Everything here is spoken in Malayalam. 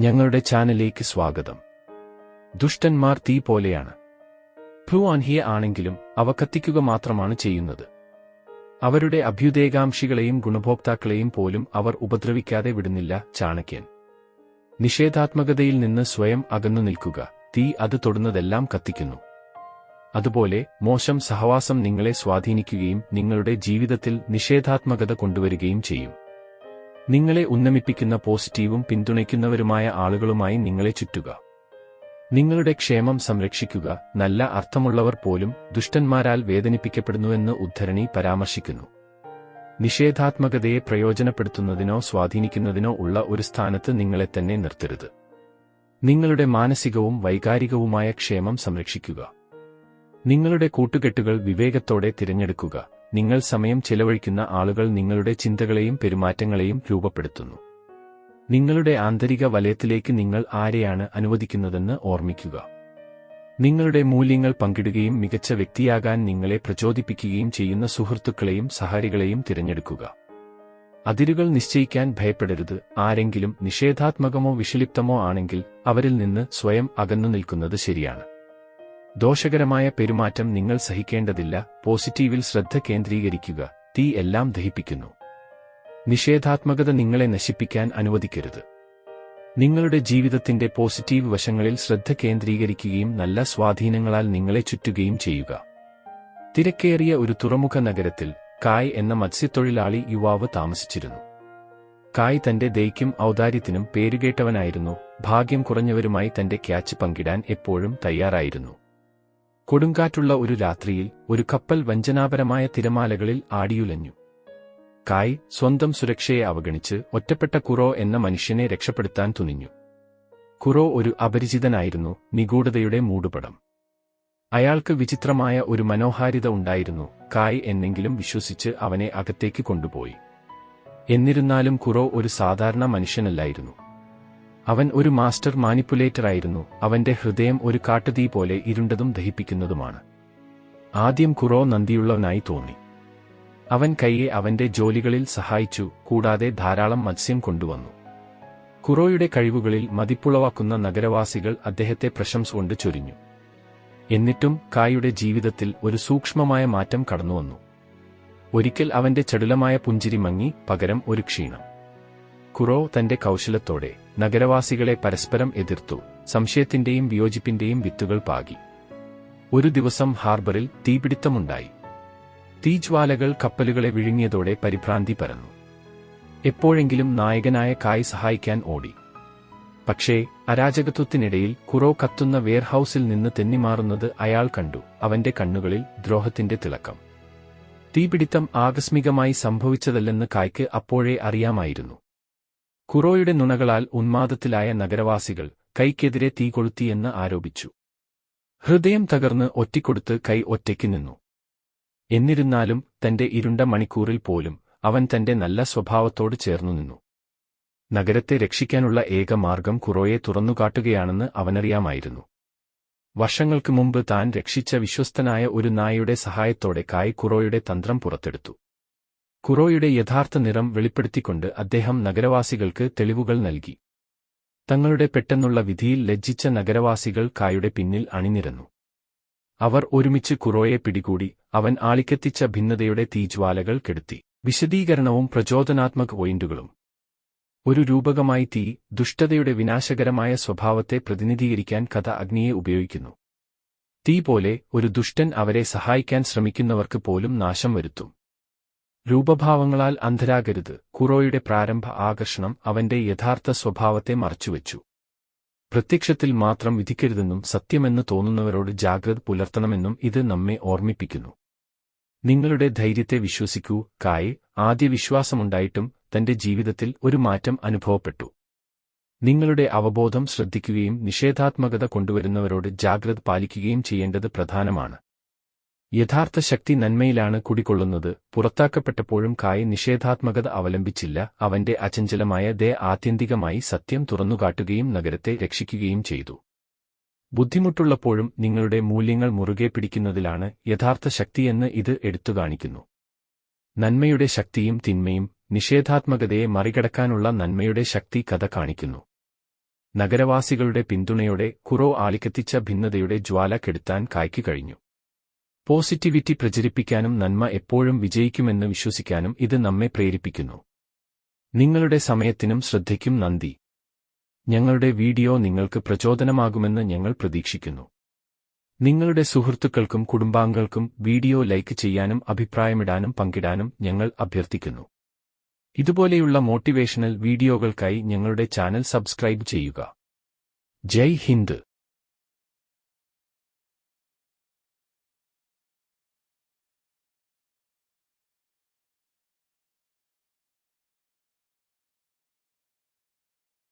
ഞങ്ങളുടെ ചാനലിലേക്ക് സ്വാഗതം. ദുഷ്ടന്മാർ തീ പോലെയാണ്. ഭ്രുവാൻഹിയ ആണെങ്കിലും അവ കത്തിക്കുക മാത്രമാണ് ചെയ്യുന്നത്. അവരുടെ അഭ്യുദയകാംക്ഷികളെയും ഗുണഭോക്താക്കളെയും പോലും അവർ ഉപദ്രവിക്കാതെ വിടുന്നില്ല ചാണക്യൻ. നിഷേധാത്മകതയിൽ നിന്ന് സ്വയം അകന്നു നിൽക്കുക തീ അത് തൊടുന്നതെല്ലാം കത്തിക്കുന്നു. അതുപോലെ മോശം സഹവാസം നിങ്ങളെ സ്വാധീനിക്കുകയും നിങ്ങളുടെ ജീവിതത്തിൽ നിഷേധാത്മകത കൊണ്ടുവരികയും ചെയ്യും. നിങ്ങളെ ഉന്നമിപ്പിക്കുന്ന പോസിറ്റീവും പിന്തുണയ്ക്കുന്നവരുമായ ആളുകളുമായി നിങ്ങളെ ചുറ്റുക. നിങ്ങളുടെ ക്ഷേമം സംരക്ഷിക്കുക നല്ല അർത്ഥമുള്ളവർ പോലും ദുഷ്ടന്മാരാൽ വേദനിപ്പിക്കപ്പെടുന്നുവെന്ന് ഉദ്ധരണി പരാമർശിക്കുന്നു. നിഷേധാത്മകതയെ പ്രയോജനപ്പെടുത്തുന്നതിനോ സ്വാധീനിക്കുന്നതിനോ ഉള്ള ഒരു സ്ഥാനത്ത് നിങ്ങളെ തന്നെ നിർത്തരുത്. നിങ്ങളുടെ മാനസികവും വൈകാരികവുമായ ക്ഷേമം സംരക്ഷിക്കുക. നിങ്ങളുടെ കൂട്ടുകെട്ടുകൾ വിവേകത്തോടെ തിരഞ്ഞെടുക്കുക. നിങ്ങൾ സമയം ചെലവഴിക്കുന്ന ആളുകൾ നിങ്ങളുടെ ചിന്തകളെയും പെരുമാറ്റങ്ങളെയും രൂപപ്പെടുത്തുന്നു. നിങ്ങളുടെ ആന്തരിക വലയത്തിലേക്ക് നിങ്ങൾ ആരെയാണ് അനുവദിക്കുന്നതെന്ന് ഓർമ്മിക്കുക. നിങ്ങളുടെ മൂല്യങ്ങൾ പങ്കിടുകയും മികച്ച വ്യക്തിയാകാൻ നിങ്ങളെ പ്രചോദിപ്പിക്കുകയും ചെയ്യുന്ന സുഹൃത്തുക്കളെയും സഹാരികളെയും തിരഞ്ഞെടുക്കുക. അതിരുകൾ നിശ്ചയിക്കാൻ ഭയപ്പെടരുത്. ആരെങ്കിലും നിഷേധാത്മകമോ വിഷലിപ്തമോ ആണെങ്കിൽ അവരിൽ നിന്ന് സ്വയം അകന്നു നിൽക്കുന്നത് ശരിയാണ്. ദോഷകരമായ പെരുമാറ്റം നിങ്ങൾ സഹിക്കേണ്ടതില്ല. പോസിറ്റീവിൽ ശ്രദ്ധ കേന്ദ്രീകരിക്കുക. തീ എല്ലാം ദഹിപ്പിക്കുന്നു. നിഷേധാത്മകത നിങ്ങളെ നശിപ്പിക്കാൻ അനുവദിക്കരുത്. നിങ്ങളുടെ ജീവിതത്തിന്റെ പോസിറ്റീവ് വശങ്ങളിൽ ശ്രദ്ധ കേന്ദ്രീകരിക്കുകയും നല്ല സ്വാധീനങ്ങളാൽ നിങ്ങളെ ചുറ്റുകയും ചെയ്യുക. തിരക്കേറിയ ഒരു തുറമുഖ നഗരത്തിൽ കായ് എന്ന മത്സ്യത്തൊഴിലാളി യുവാവ് താമസിച്ചിരുന്നു. കായ് തന്റെ ദയ്ക്കും ഔദാര്യത്തിനും പേരുകേട്ടവനായിരുന്നു. ഭാഗ്യം കുറഞ്ഞവരുമായി തന്റെ ക്യാച്ച് പങ്കിടാൻ എപ്പോഴും തയ്യാറായിരുന്നു. കൊടുങ്കാറ്റുള്ള ഒരു രാത്രിയിൽ ഒരു കപ്പൽ വഞ്ചനാപരമായ തിരമാലകളിൽ ആടിയുലഞ്ഞു. കായ് സ്വന്തം സുരക്ഷയെ അവഗണിച്ച് ഒറ്റപ്പെട്ട കുറോ എന്ന മനുഷ്യനെ രക്ഷപ്പെടുത്താൻ തുനിഞ്ഞു. കുറോ ഒരു അപരിചിതനായിരുന്നു നിഗൂഢതയുടെ മൂടുപടം. അയാൾക്ക് വിചിത്രമായ ഒരു മനോഹാരിത ഉണ്ടായിരുന്നു കായ് എന്നെങ്കിലും വിശ്വസിച്ച് അവനെ അകത്തേക്ക് കൊണ്ടുപോയി. എന്നിരുന്നാലും കുറോ ഒരു സാധാരണ മനുഷ്യനല്ലായിരുന്നു. അവൻ ഒരു മാസ്റ്റർ മാനിപ്പുലേറ്ററായിരുന്നു. അവന്റെ ഹൃദയം ഒരു കാട്ടുതീ പോലെ ഇരുണ്ടതും ദഹിപ്പിക്കുന്നതുമാണ്. ആദ്യം കുറോ നന്ദിയുള്ളവനായി തോന്നി. അവൻ കൈയെ അവന്റെ ജോലികളിൽ സഹായിച്ചു കൂടാതെ ധാരാളം മത്സ്യം കൊണ്ടുവന്നു. കുറോയുടെ കഴിവുകളിൽ മതിപ്പുളവാക്കുന്ന നഗരവാസികൾ അദ്ദേഹത്തെ പ്രശംസ കൊണ്ട് ചൊരിഞ്ഞു. എന്നിട്ടും കായുടെ ജീവിതത്തിൽ ഒരു സൂക്ഷ്മമായ മാറ്റം കടന്നുവന്നു. ഒരിക്കൽ അവന്റെ ചടുലമായ പുഞ്ചിരി മങ്ങി പകരം ഒരു ക്ഷീണം. കുറോ തന്റെ കൗശലത്തോടെ നഗരവാസികളെ പരസ്പരം എതിർത്തു സംശയത്തിന്റെയും വിയോജിപ്പിന്റെയും വിത്തുകൾ പാകി. ഒരു ദിവസം ഹാർബറിൽ തീപിടിത്തമുണ്ടായി. തീജ്വാലകൾ കപ്പലുകളെ വിഴുങ്ങിയതോടെ പരിഭ്രാന്തി പരന്നു. എപ്പോഴെങ്കിലും നായകനായ കായ് സഹായിക്കാൻ ഓടി. പക്ഷേ അരാജകത്വത്തിനിടയിൽ കുറോ കത്തുന്ന വെയർഹൌസിൽ നിന്ന് തെന്നിമാറുന്നത് അയാൾ കണ്ടു അവന്റെ കണ്ണുകളിൽ ദ്രോഹത്തിന്റെ തിളക്കം. തീപിടിത്തം ആകസ്മികമായി സംഭവിച്ചതല്ലെന്ന് കായ്ക്ക് അപ്പോഴേ അറിയാമായിരുന്നു. കുറോയുടെ നുണകളാൽ ഉന്മാദത്തിലായ നഗരവാസികൾ കൈക്കെതിരെ തീ കൊളുത്തിയെന്ന് ആരോപിച്ചു. ഹൃദയം തകർന്ന് ഒറ്റിക്കൊടുത്ത് കൈ ഒറ്റയ്ക്ക് നിന്നു. എന്നിരുന്നാലും തന്റെ ഇരുണ്ട മണിക്കൂറിൽ പോലും അവൻ തന്റെ നല്ല സ്വഭാവത്തോട് ചേർന്നു നിന്നു. നഗരത്തെ രക്ഷിക്കാനുള്ള ഏക മാർഗം കുറോയെ തുറന്നുകാട്ടുകയാണെന്ന് അവനറിയാമായിരുന്നു. വർഷങ്ങൾക്ക് മുമ്പ് താൻ രക്ഷിച്ച വിശ്വസ്തനായ ഒരു നായയുടെ സഹായത്തോടെ കായ് കുറോയുടെ തന്ത്രം പുറത്തെടുത്തു. കുറോയുടെ യഥാർത്ഥ നിറം വെളിപ്പെടുത്തിക്കൊണ്ട് അദ്ദേഹം നഗരവാസികൾക്ക് തെളിവുകൾ നൽകി. തങ്ങളുടെ പെട്ടെന്നുള്ള വിധിയിൽ ലജ്ജിച്ച നഗരവാസികൾ കായുടെ പിന്നിൽ അണിനിരന്നു. അവർ ഒരുമിച്ച് കുറോയെ പിടികൂടി അവൻ ആളിക്കെത്തിച്ച ഭിന്നതയുടെ തീജ്വാലകൾ കെടുത്തി. വിശദീകരണവും പ്രചോദനാത്മക പോയിന്റുകളും. ഒരു രൂപകമായി തീ ദുഷ്ടതയുടെ വിനാശകരമായ സ്വഭാവത്തെ പ്രതിനിധീകരിക്കാൻ കഥ അഗ്നിയെ ഉപയോഗിക്കുന്നു. തീ പോലെ ഒരു ദുഷ്ടൻ അവരെ സഹായിക്കാൻ ശ്രമിക്കുന്നവർക്ക് പോലും നാശം വരുത്തും. രൂപഭാവങ്ങളാൽ അന്ധരാകരുത്. കുറോയുടെ പ്രാരംഭ ആകർഷണം അവന്റെ യഥാർത്ഥ സ്വഭാവത്തെ മറച്ചുവെച്ചു. പ്രത്യക്ഷത്തിൽ മാത്രം വിധിക്കരുതെന്നും സത്യമെന്ന് തോന്നുന്നവരോട് ജാഗ്രത പുലർത്തണമെന്നും ഇത് നമ്മെ ഓർമ്മിപ്പിക്കുന്നു. നിങ്ങളുടെ ധൈര്യത്തെ വിശ്വസിക്കൂ. കായ് ആദ്യ വിശ്വാസമുണ്ടായിട്ടും തന്റെ ജീവിതത്തിൽ ഒരു മാറ്റം അനുഭവപ്പെട്ടു. നിങ്ങളുടെ അവബോധം ശ്രദ്ധിക്കുകയും നിഷേധാത്മകത കൊണ്ടുവരുന്നവരോട് ജാഗ്രത പാലിക്കുകയും ചെയ്യേണ്ടത് പ്രധാനമാണ്. യഥാർത്ഥ ശക്തി നന്മയിലാണ് കുടികൊള്ളുന്നത്. പുറത്താക്കപ്പെട്ടപ്പോഴും കായ് നിഷേധാത്മകത അവലംബിച്ചില്ല. അവന്റെ അചഞ്ചലമായ ദേ ആത്യന്തികമായി സത്യം തുറന്നുകാട്ടുകയും നഗരത്തെ രക്ഷിക്കുകയും ചെയ്തു. ബുദ്ധിമുട്ടുള്ളപ്പോഴും നിങ്ങളുടെ മൂല്യങ്ങൾ മുറുകെ പിടിക്കുന്നതിലാണ് യഥാർത്ഥ ശക്തിയെന്ന് ഇത് എടുത്തുകാണിക്കുന്നു നന്മയുടെ ശക്തിയും തിന്മയും നിഷേധാത്മകതയെ മറികടക്കാനുള്ള നന്മയുടെ ശക്തി കഥ കാണിക്കുന്നു. നഗരവാസികളുടെ പിന്തുണയോടെ കുറോ ആളിക്കത്തിച്ച ഭിന്നതയുടെ ജ്വാല കെടുത്താൻ കായ്ക്കു കഴിഞ്ഞു. പോസിറ്റിവിറ്റി പ്രചരിപ്പിക്കാനും നന്മ എപ്പോഴും വിജയിക്കുമെന്ന് വിശ്വസിക്കാനും ഇത് നമ്മെ പ്രേരിപ്പിക്കുന്നു. നിങ്ങളുടെ സമയത്തിനും ശ്രദ്ധയ്ക്കും നന്ദി. ഞങ്ങളുടെ വീഡിയോ നിങ്ങൾക്ക് പ്രചോദനമാകുമെന്ന് ഞങ്ങൾ പ്രതീക്ഷിക്കുന്നു. നിങ്ങളുടെ സുഹൃത്തുക്കൾക്കും കുടുംബാംഗങ്ങൾക്കും വീഡിയോ ലൈക്ക് ചെയ്യാനും അഭിപ്രായമിടാനും പങ്കിടാനും ഞങ്ങൾ അഭ്യർത്ഥിക്കുന്നു. ഇതുപോലെയുള്ള മോട്ടിവേഷണൽ വീഡിയോകൾക്കായി ഞങ്ങളുടെ ചാനൽ സബ്സ്ക്രൈബ് ചെയ്യുക. ജയ് ഹിന്ദ്.